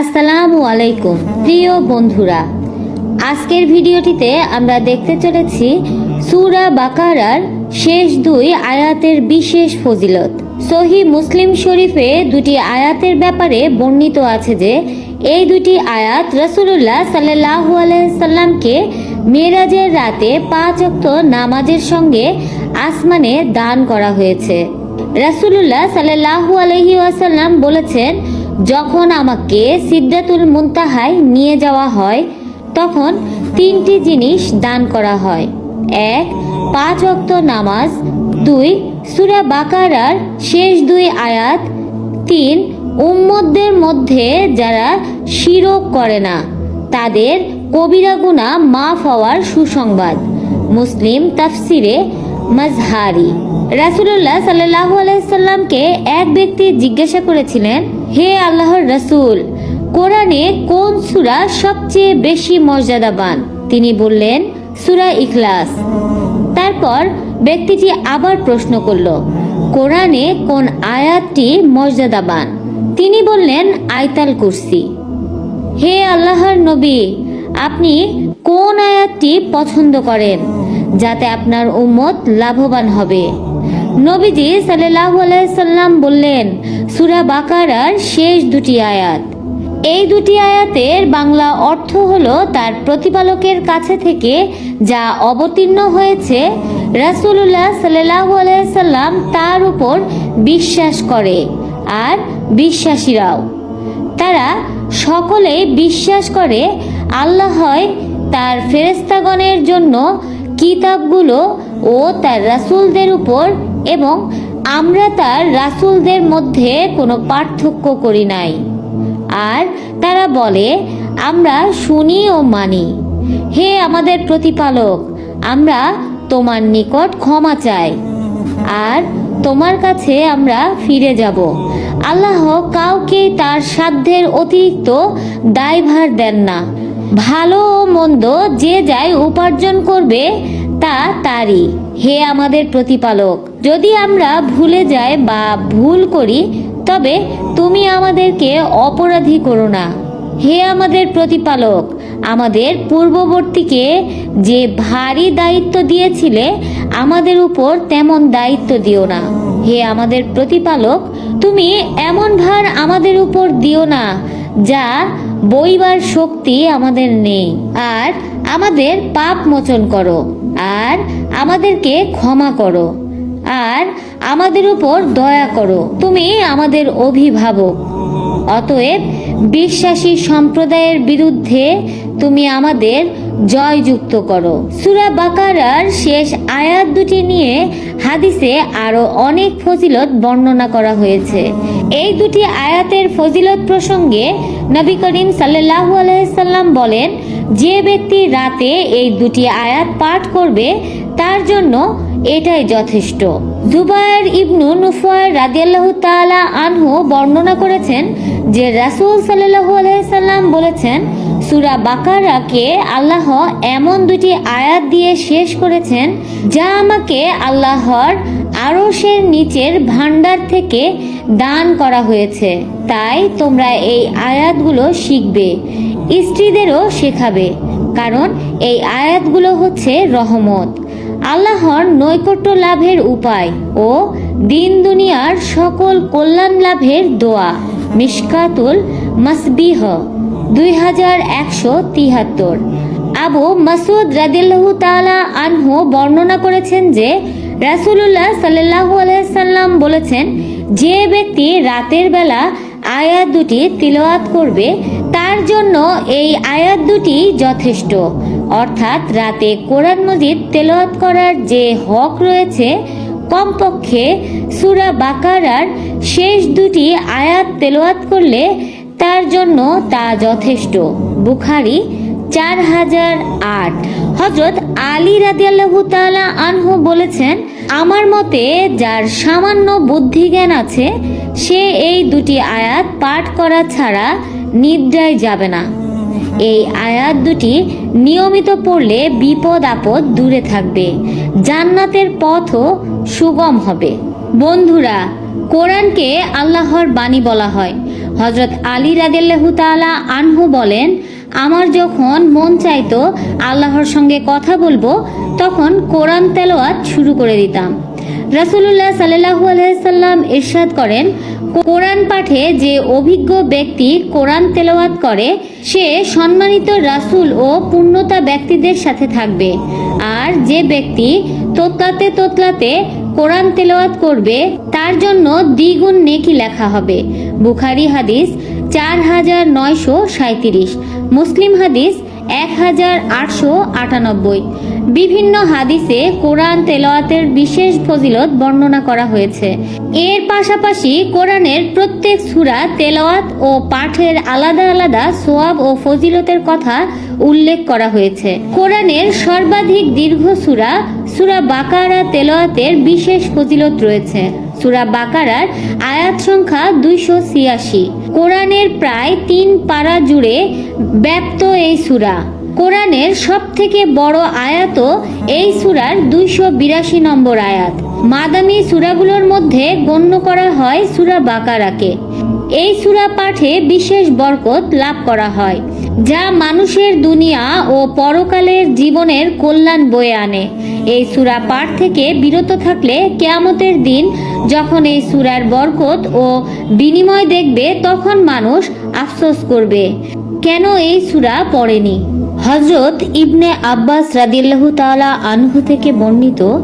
আসসালামু আলাইকুম, প্রিয় বন্ধুরা। আজকের ভিডিওটিতে আমরা দেখতে চলেছি সুরা বাকারার শেষ দুই আয়াতের বিশেষ ফজিলত। সহি মুসলিম শরীফে দুটি আয়াতের ব্যাপারে বর্ণিত আছে যে, এই দুটি আয়াত রসুল্লাহ সাল্লাহু আলাইসাল্লামকে মেরাজের রাতে পাঁচ অক্ত নামাজের সঙ্গে আসমানে দান করা হয়েছে। রাসুলুল্লাহ সাল্লাহু আলহি আসাল্লাম বলেছেন যখন আমাকে সিদ্ধাতুল মুনতাহায় নিয়ে যাওয়া হয়, তখন তিনটি জিনিস দান করা হয়। এক, পাঁচ অক্ত নামাজ। দুই, সুরা বাকারার শেষ দুই আয়াত। তিন, উম্মতদের মধ্যে যারা শিরক করে না, তাদের কবিরা গুণা মাফ হওয়ার সুসংবাদ। মুসলিম তাফসিরে মাজহারি রাসুল্লাহ সাল্লাহ আলাইসাল্লামকে এক ব্যক্তি জিজ্ঞাসা করেছিলেন, হে আল্লাহর রাসুল, কোরআনে কোন সূরা সবচেয়ে বেশি মর্যাদাবান? তিনি বললেন, সূরা ইখলাস। তারপর ব্যক্তিটি আবার প্রশ্ন করল, কোরআনে কোন আয়াতটি মর্যাদাবান? তিনি বললেন, আয়তাল কুরসি। হে আল্লাহর নবী, আপনি কোন আয়াতটি পছন্দ করেন? যাতে আপনার উম্মত লাভবান হবে। নবীজি সাল্লাহ সাল্লাম বললেন, সুরা বাকারার শেষ দুটি আয়াত। এই দুটি আয়াতের বাংলা অর্থ হলো তার প্রতিপালকের কাছে থেকে যা অবতীর্ণ হয়েছে, রাসূলুল্লাহ সাল্লাহ সাল্লাম তার উপর বিশ্বাস করে আর বিশ্বাসীরাও। তারা সকলে বিশ্বাস করে, আল্লাহ হয় তার ফেরেস্তাগণের জন্য কিতাবগুলো ও তার রাসূলদের উপর এবং আমরা তার রাসূলদের মধ্যে কোনো পার্থক্য করি নাই। আর তারা বলে, আমরা শুনি ও মানি। হে আমাদের প্রতিপালক, আমরা তোমার নিকট ক্ষমা চাই। আর তোমার কাছে আমরা ফিরে যাব। আল্লাহ কাউকে তার সাধ্যের অতিরিক্ত দায়ভার দেন না। ভালো ও মন্দ যে যাই উপার্জন করবে তা তারই। হে আমাদের প্রতিপালক, যদি আমরা ভুলে যাই বা ভুল করি, তবে তুমি আমাদেরকে অপরাধী করো না। হে আমাদের প্রতিপালক, আমাদের পূর্ববর্তীকে যে ভারী দায়িত্ব দিয়েছিলে, আমাদের উপর তেমন দায়িত্ব দিও না। হে আমাদের প্রতিপালক, তুমি এমন ভার আমাদের উপর দিও না, যা বইবার শক্তি আমাদের নেই। আর আমাদের পাপ মোচন করো। আর আমাদেরকে ক্ষমা করো। আর আমাদের উপর দয়া করো। তুমি আমাদের অভিভাবক। অতএব বিশ্বাসী সম্প্রদায়ের বিরুদ্ধে তুমি আমাদের জয়যুক্ত করো। সুরা বাকারার শেষ আয়াত দুটি নিয়ে হাদিসে আরও অনেক ফজিলত বর্ণনা করা হয়েছে। এই দুটি আয়াতের ফজিলত প্রসঙ্গে নবী করিম সাল্লাহু আলাইসাল্লাম বলেন, যে ব্যক্তি রাতে এই দুটি আয়াত পাঠ করবে, তার জন্য এটাই যথেষ্ট। জুবায়ের ইবনু নুফার রাদিয়াল্লাহু তাআলা আনহু বর্ণনা করেছেন যে রাসূল সাল্লাল্লাহু আলাইহি সাল্লাম বলেছেন সূরা বাকারাকে আল্লাহ এমন দুটি আয়াত দিয়ে শেষ করেছেন, যা আমাকে আল্লাহর আরশের নিচের ভান্ডার থেকে দান করা হয়েছে। তাই তোমরা এই আয়াতগুলো শিখবে, স্ত্রীদেরও শেখাবে, কারণ এই আয়াতগুলো হচ্ছে রহমত। আল্লাহর নৈকট্য লাভের উপায় ও দিন দুনিয়ার সকল কল্যাণ লাভের দোয়া, মিশকাতুল মাসবিহ। দুই হাজার একশো তিহাত্তর। আবু মাসুদ রাদিল্লাহু তাআলা আনহু বর্ণনা করেছেন যে, রাসূলুল্লাহ সাল্লাল্লাহু আলাইহি সাল্লাম বলেছেন, যে ব্যক্তি রাতের বেলা আয়াত দুটি তিলাওয়াত করবে, তার জন্য এই আয়াত দুটি যথেষ্ট। অর্থাৎ রাতে কোরআন মজিদ তেলাওয়াত করার যে হক রয়েছে, কমপক্ষে সূরা বাকারার শেষ দুটি আয়াত তেলাওয়াত করলে তার জন্য তা যথেষ্ট। বুখারি চার হাজার আট। হজরত আলী রাদিয়াল্লাহু তাআলা আনহু বলেছেন, আমার মতে যার সামান্য বুদ্ধিজ্ঞান আছে, সে এই দুটি আয়াত পাঠ করা ছাড়া নিদ্রায় যাবে না। এই আয়াত দুটি নিয়মিত পড়লে বিপদ আপদ দূরে থাকবে, জান্নাতের পথও সুগম হবে। বন্ধুরা, কোরআনকে আল্লাহর বাণী বলা হয়। হজরত আলী রাদিল্লাহু তাআলা আনহু বলেন, আমার যখন মন চাইতো আল্লাহর সঙ্গে কথা বলব, তখন কোরআন তেলাওয়াত শুরু করে দিতাম। রাসূলুল্লাহ সাল্লাল্লাহু আলাইহি সাল্লাম ইরশাদ করেন, কোরআন পাঠে যে অভিজ্ঞ ব্যক্তি কোরআন তেলাওয়াত করে, সে সম্মানিত রাসূল ও পূর্ণতা ব্যক্তিদের সাথে থাকবে। আর যে ব্যক্তি তোতলাতে তোতলাতে কোরআন তেলাওয়াত করবে, তার জন্য দ্বিগুণ নেকি লেখা হবে। বুখারি হাদিস চার হাজার নয়শো সাঁত্রিশ মুসলিম হাদিস এক হাজার আটশো আটানব্বই। বিভিন্ন হাদিসে কোরআন তেলাওয়াতের বিশেষ ফজিলত বর্ণনা করা হয়েছে। এর পাশাপাশি কোরআনের প্রত্যেক সূরা তেলাওয়াত ও পাঠের আলাদা আলাদা সোয়াব ও ফজিলতের কথা উল্লেখ করা হয়েছে। কোরআনের সর্বাধিক দীর্ঘ সূরা, সুরা বাকারা তেলাওয়াতের বিশেষ ফজিলত রয়েছে। সূরা বাকারার আয়াত সংখ্যা দুইশো ছিয়াশি। কোরআনের প্রায় তিন পাড়া জুড়ে ব্যাপ্ত এই সূরা। কোরআনের সব থেকে বড় আয়াতও এই সূরার দুইশো বিরাশি নম্বর আয়াত। মাদানী সূরাগুলোর মধ্যে গণ্য করা হয় সূরা বাকারাকে। এই সূরা পাঠে বিশেষ বরকত লাভ করা হয়। যা মানুষের দুনিয়া ও পরকালের জীবনের কল্যাণ বয়ে আনে। এই সূরা পাঠ থেকে বিরত থাকলে কেয়ামতের দিন যখন এই সূরার বরকত ও বিনিময় দেখবে, তখন মানুষ আফসোস করবে, কেন এই সূরা পড়েনি? হজরত ইবনে আব্বাস রাদিয়াল্লাহু তাআলা আনহু থেকে বর্ণিত,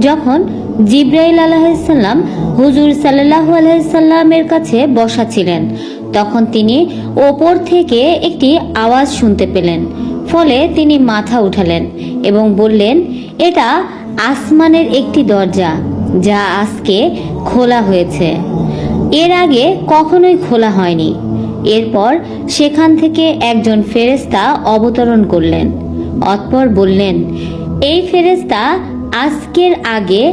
যখন জিব্রাইল আলাইসাল্লাম হুজুর সাল্লাহ আলাইসাল্লামের কাছে বসা ছিলেন। তখন তিনি ওপর থেকে একটি আওয়াজ শুনতে পেলেন। ফলে তিনি মাথা উঠালেন এবং বললেন, এটা আসমানের একটি দরজা যা আজকে খোলা হয়েছে। এর আগে কখনোই খোলা হয়নি। এরপর সেখান থেকে একজন ফেরেস্তা অবতরণ করলেন। অতপর বললেন, এই ফেরেস্তা আজকের আগে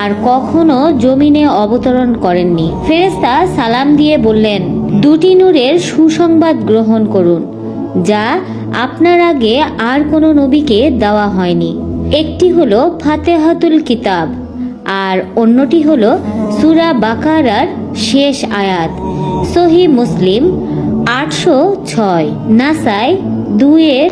আর কখনো জমিনে অবতরণ করেননি। ফেরেস্তা সালাম দিয়ে বললেন, দুটি নূরের সুসংবাদ গ্রহণ করুন, যা আপনার আগে আর কোনো নবীকে দেওয়া হয়নি। একটি হলো ফাতেহাতুল কিতাব আর অন্যটি হলো সুরা বাকারার শেষ আয়াত। সহি মুসলিম আটশো ছয়, নাসাই দুয়ের